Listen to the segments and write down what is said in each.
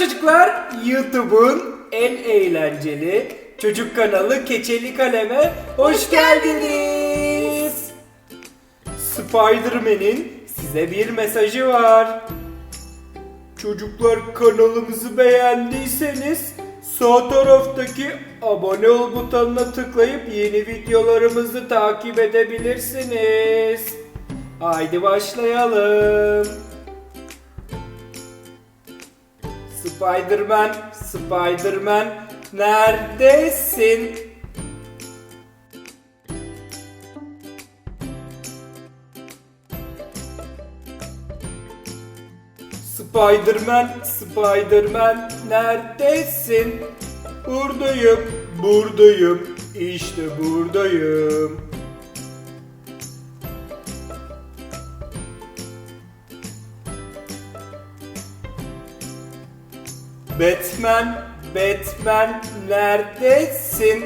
çocuklar, YouTube'un en eğlenceli çocuk kanalı Keçeli Kalem'e hoş geldiniz. Spider-Man'in size bir mesajı var. Çocuklar kanalımızı beğendiyseniz sağ taraftaki abone ol butonuna tıklayıp yeni videolarımızı takip edebilirsiniz. Haydi başlayalım. Spider-Man, Spider-Man neredesin? Spider-Man, Spider-Man neredesin? Buradayım, buradayım, işte buradayım. Batman, Batman neredesin?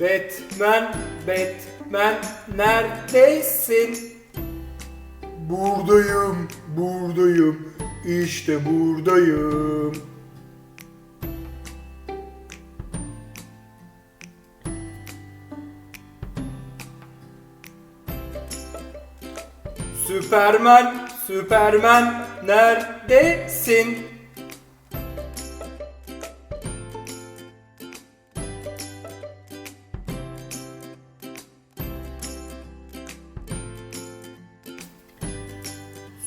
Batman, Batman neredesin? Buradayım, buradayım, işte buradayım. Süpermen, Süpermen neredesin?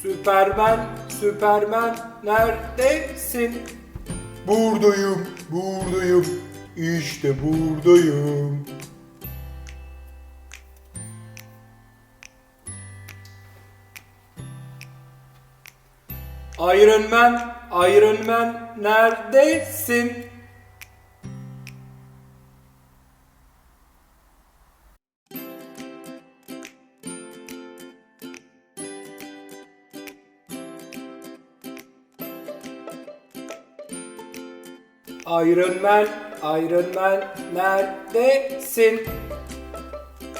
Süpermen, Süpermen neredesin? Buradayım, buradayım, işte buradayım. Iron Man, Iron Man neredesin? Iron Man, Iron Man neredesin?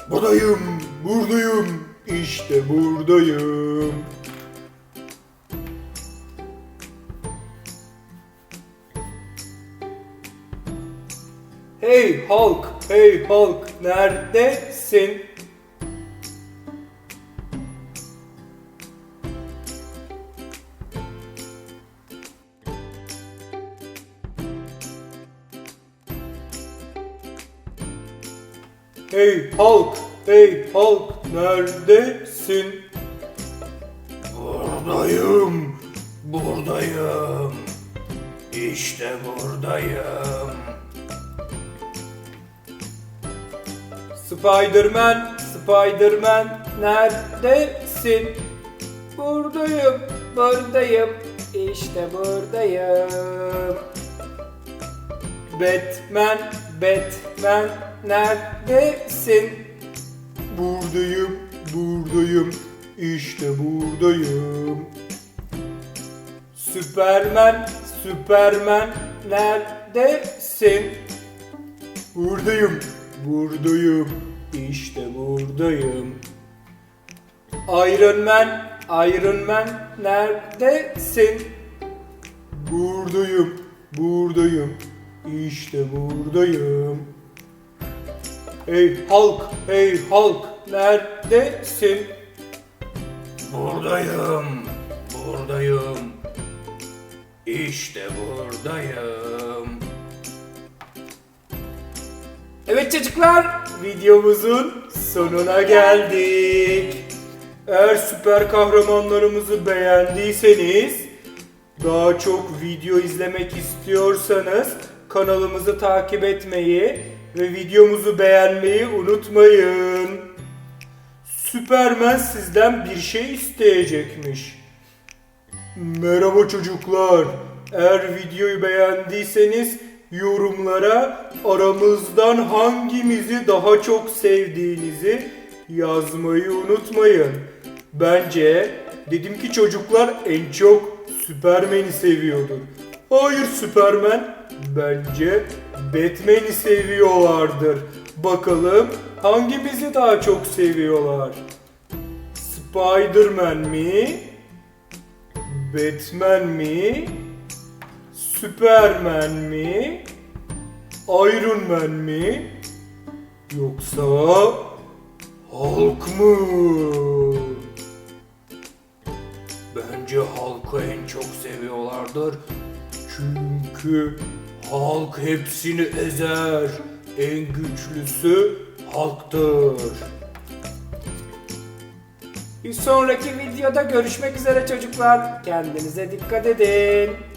Buradayım, buradayım, işte buradayım. Hey Hulk, hey Hulk, neredesin? Hey Hulk, hey Hulk, neredesin? Buradayım, buradayım. İşte buradayım. Spider-Man, Spider-Man neredesin? Buradayım, buradayım, işte buradayım. Batman, Batman neredesin? Buradayım, buradayım, işte buradayım. Superman, Superman neredesin? Buradayım, buradayım, işte buradayım. Iron Man, Iron Man neredesin? Buradayım, buradayım, işte buradayım. Hey Hulk, hey Hulk neredesin? Buradayım, buradayım, işte buradayım. Evet çocuklar, videomuzun sonuna geldik. Eğer süper kahramanlarımızı beğendiyseniz, daha çok video izlemek istiyorsanız kanalımızı takip etmeyi ve videomuzu beğenmeyi unutmayın. Süpermen sizden bir şey isteyecekmiş. Merhaba çocuklar. Eğer videoyu beğendiyseniz yorumlara aramızdan hangimizi daha çok sevdiğinizi yazmayı unutmayın. Bence dedim ki çocuklar en çok Süpermen'i seviyordur. Hayır Süpermen bence Batman'i seviyorlardır. Bakalım hangimizi daha çok seviyorlar? Spider-Man mi? Batman mi? Superman mi? Iron Man mi? Yoksa Hulk mu? Bence Hulk'ı en çok seviyorlardır. Çünkü Hulk hepsini ezer. En güçlüsü Hulk'tır. Bir sonraki videoda görüşmek üzere çocuklar. Kendinize dikkat edin.